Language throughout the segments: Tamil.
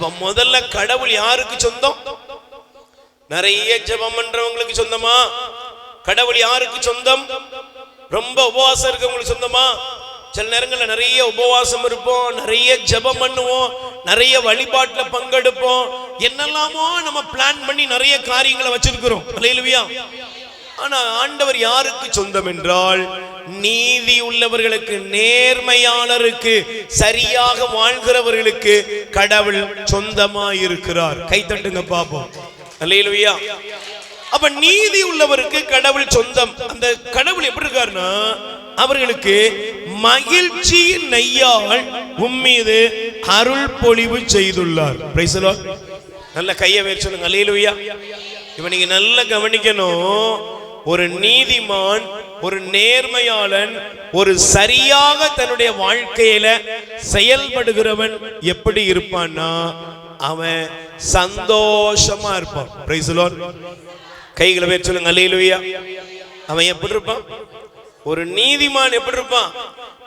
இப்ப முதல்ல கடவுள் யாருக்கு சொந்தம்? நிறைய ஜபம் பண்றவங்களுக்கு சொந்தமா? கடவுள் யாருக்கு சொந்தம்? ரொம்ப உபவாசம் இருக்கவங்களுக்கு சொந்தமா? சில நேரங்கள்ல நிறைய உபவாசம் இருப்போம் நிறைய ஜபம் பண்ணுவோம் நிறைய வழிபாட்டுல பங்கெடுப்போம். என்னெல்லாமோ நம்ம பிளான் பண்ணி நிறைய காரியங்களை வச்சிருக்கிறோம். அல்லேலூயா ஆனா ஆண்டவர் யாருக்கு சொந்தம் என்றால் நீதி உள்ளவர்களுக்கு நேர்மையாளருக்கு சரியாக வாழ்கிறவர்களுக்கு கடவுள் சொந்தமாக இருக்கிறார் கைத்தட்டுங்க பாப்போம். அல்லேலூயா. அப்ப நீதி உள்ளவருக்கு கடவுள் சொந்தம். அந்த கடவுள் எப்படி இருக்காருன்னா அவர்களுக்கு மகிழ்ச்சியின் நையால் உம்மீது அருள் பொழிவு செய்துள்ளார். நல்ல கையை வேறு சொல்லுங்க. அல்லேலூயா. இப்ப நீங்க நல்லா கவனிக்கணும். ஒரு நீதிமான் ஒரு நேர்மையாளன் ஒரு சரியாக தன்னுடைய வாழ்க்கையில செயல்படுகிறவன் எப்படி இருப்பான்னா அவன் சந்தோஷமா இருப்பான். Praise கைகளை பேர் சொல்லுங்க அல்லேலூயா அவன் எப்படி இருப்பான்? ஒரு நீதிமான் எப்படி இருப்பான்?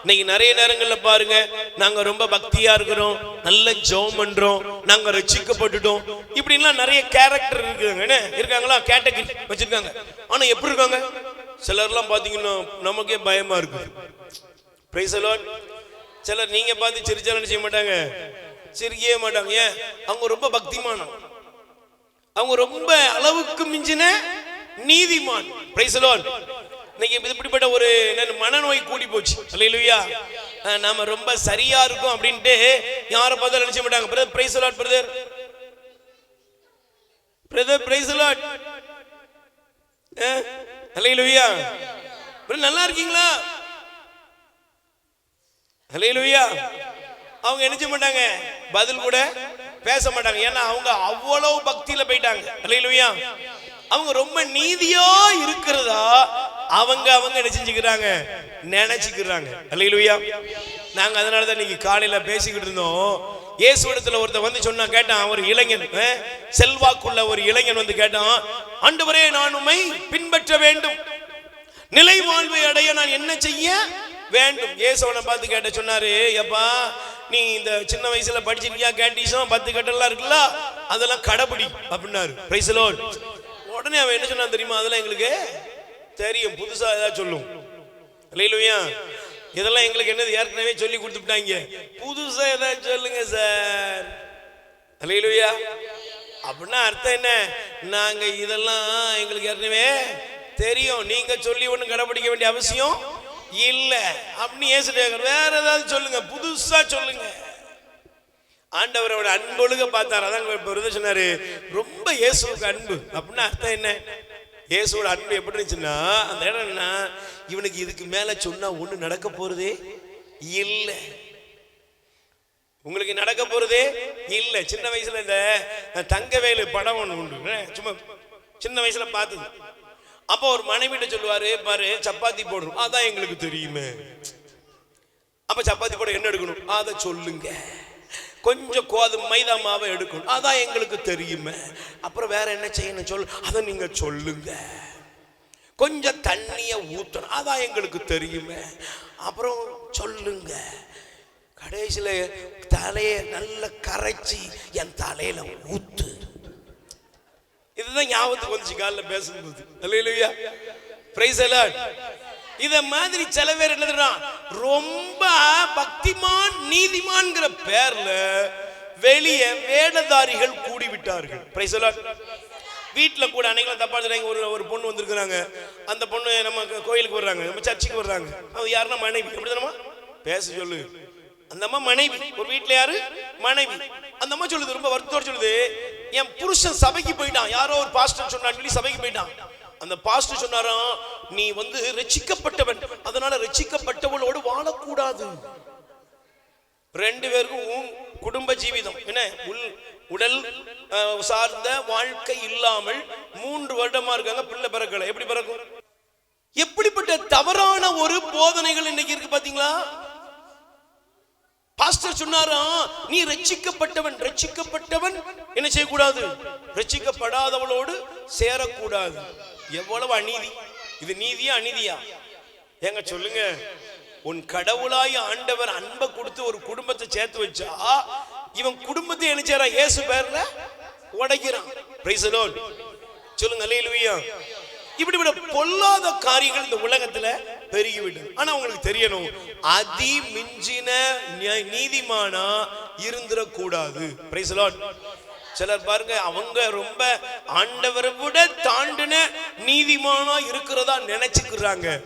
இன்னைக்கு நிறைய நேரங்களில் பாருங்க நாங்க ரொம்ப பக்தியா இருக்கிறோம் நல்ல ஜோம் பண்றோம் நாங்க ரசிக்கப்பட்டுட்டோம். இப்படின்லாம் நிறைய கேரக்டர் இருக்குதுங்க என்ன இருக்காங்களா? கேட்டகரி வச்சிருக்காங்க. ஆனா எப்படி இருக்காங்க? சிலர்லாம் பாத்தீங்கன்னா நமக்கே பயமா இருக்கு. பிரைஸ் அலாட் சிலர் நீங்க பார்த்து சிரிச்சாலும் செய்ய மாட்டாங்க? சிரிக்கவே மாட்டாங்க. ஏன்? அவங்க ரொம்ப பக்திமானம். அவங்க ரொம்ப அளவுக்கு மிஞ்சின நீதிமான். பிரைஸ் அலாட் இன்னைக்கு இப்படிப்பட்ட ஒரு என்னன்னு மனநோய் கூடி போச்சு. இல்லையா நாம ரொம்ப சரியா இருக்கும் அப்படின்ட்டு யாரை பார்த்தாலும் நினைச்ச மாட்டாங்க brother price allot brother brother price அலாட் அல்லையா நல்லா இருக்கீங்களா? அல்லையா அவங்க என்ன செய்ய மாட்டாங்க? பதில் கூட பேச மாட்டாங்க. ஏன்னா அவங்க அவ்வளவு பக்தியில போயிட்டாங்க. அல்லையா அவங்க ரொம்ப நீதியா இருக்கிறதா அவங்க அவங்க என்ன செஞ்சுக்கிறாங்க? நினைச்சுக்கிறாங்க. அல்லையா நாங்க அதனால தான் நீங்க காலையில பேசிக்கிட்டு இருந்தோம். இயேசுவிடத்துல ஒருத்தன் வந்து சொன்னா கேட்டான் ஒரு இளைஞன் செல்வாக்குள்ள ஒரு இளைஞன் வந்து கேட்டான் ஆண்டவரே நான் உண்மை பின்பற்ற வேண்டும். நிலை வாழ்வை அடைய நான் என்ன செய்ய வேண்டும்? இயேசுவனை பார்த்து கேட்ட சொன்னாரு எப்பா நீ இந்த சின்ன வயசுல படிச்சிருக்கியா கேட்டீஸும் பத்து கட்டெல்லாம் இருக்குல்ல? அதெல்லாம் கடைபிடி அப்படின்னாரு. பிரைஸ் உடனே அவன் என்ன சொன்னான் தெரியுமா அதெல்லாம் எங்களுக்கு தெரியும் புதுசா ஏதாவது சொல்லும். இல்லையா இதெல்லாம் எங்களுக்கு என்னது? ஏற்கனவே சொல்லி கொடுத்துட்டாங்க. புதுசா ஏதாவது சொல்லுங்க சார். அல்லையா அப்படின்னா அர்த்தம் என்ன? நாங்க இதெல்லாம் எங்களுக்கு ஏற்கனவே தெரியும். நீங்க சொல்லி ஒன்றும் கடைபிடிக்க வேண்டிய அவசியம் இல்ல. அப்படின்னு ஏசுட்டு வேற ஏதாவது சொல்லுங்க. புதுசா சொல்லுங்க. ஆண்டவரோட அன்பொழுக பார்த்தார். அதான் இப்ப விருது சொன்னாரு. ரொம்ப இயேசுக்கு அன்பு. அப்படின்னா அர்த்தம் என்ன? இயேசுவோட அன்பு எப்படி இருந்துச்சுன்னா அந்த இடம் என்ன இவனுக்கு இதுக்கு மேலே சொன்னால் ஒன்று நடக்க போகிறதே இல்லை. உங்களுக்கு நடக்க போகிறதே இல்லை. சின்ன வயசுல இந்த தங்கவேலு படம் ஒன்று உண்டு. என்ன, சும்மா சின்ன வயசில் பார்த்தது. அப்போ ஒரு மனைவிட்ட சொல்லுவார் பாரு சப்பாத்தி போடணும். அதான் எங்களுக்கு தெரியுமே. அப்போ சப்பாத்தி போட என்ன எடுக்கணும்? அதை சொல்லுங்க. கொஞ்சம் கோதுமை மைதா மாவை எடுக்கணும். அதான் எங்களுக்கு தெரியுமே. அப்புறம் வேற என்ன செய்யணும் சொல்? அதை நீங்க சொல்லுங்க. கொஞ்சம் தண்ணியை ஊத்தணும். அதான் எங்களுக்கு தெரியுமே. அப்புறம் சொல்லுங்க. கடைசியில் தலையை நல்ல கரைச்சி என் தலையில ஊத்து. இதுதான் ஞாபகத்துக்கு வந்துச்சு காலில் பேசும்போது. அல்லையா பிரைஸ் அலாட் மாதிரி சில பேர் என்ன ரொம்ப பக்திமான் நீதிமான்ங்கிற பேர்ல வெளியே வேடதாரிகள் கூடி விட்டார்கள் பிரைஸ் வீட்டில் கூட அன்னைக்கு தப்பா சொல்றாங்க ஒரு ஒரு பொண்ணு வந்திருக்கிறாங்க. அந்த பொண்ணு நம்ம கோயிலுக்கு வர்றாங்க. நம்ம சர்ச்சுக்கு வர்றாங்க. அவங்க யாருன்னா மனைவி. எப்படி பேச சொல்லு. அந்த அம்மா மனைவி. ஒரு வீட்டில் யாரு? மனைவி. அந்த அம்மா சொல்லுது ரொம்ப வருத்தத்தோட சொல்லுது என் புருஷன் சபைக்கு போயிட்டான். யாரோ ஒரு பாஸ்டர் சொன்னான்னு சொல்லி சபைக்கு போயிட்டான். அந்த பாஸ்டர் சொன்னாராம் நீ வந்து ரசிக்கப்பட்டவன் அதனால ரசிக்கப்பட்டவளோடு வாழக்கூடாது. ரெண்டு பேருக்கும் உன் குடும்ப ஜீவிதம். என்ன? உள் உடல் சார்ந்த வாழ்க்கை இல்லாமல் மூன்று வருடமா இருக்காங்க பிள்ளை பிறக்கல. எப்படி பிறக்கும்? எப்படிப்பட்ட தவறான ஒரு போதனைகள் இன்னைக்கு இருக்கு பாத்தீங்களா? பாஸ்டர் சொன்னாராம் நீ ரட்சிக்கப்பட்டவன் ரட்சிக்கப்பட்டவன். என்ன செய்யக்கூடாது? ரட்சிக்கப்படாதவளோடு சேரக்கூடாது. எவ்வளவு அநீதி? இது நீதியா அநீதியா? ஏங்க சொல்லுங்க. உன் கடவுளாய் ஆண்டவர் அன்பை கொடுத்து ஒரு குடும்பத்தை சேர்த்து வச்சா இவன் குடும்பத்தை எழுச்சாரா இயேசு பேர்ல உடைக்கிறான். சொல்லுங்க சொல்லுங்க இப்படி விட பொல்லாத காரியங்கள் இந்த உலகத்துல பெருகிவிடும். ஆனா உங்களுக்கு தெரியணும் அதி மிஞ்சின நீதிமானா இருந்திடக்கூடாது. பிரைஸ் சிலர் பாருங்க அவங்க ரொம்ப ஆண்டவரை விட தாண்டின நீதிமானா இருக்கிறதா நினைச்சுக்கிறாங்க.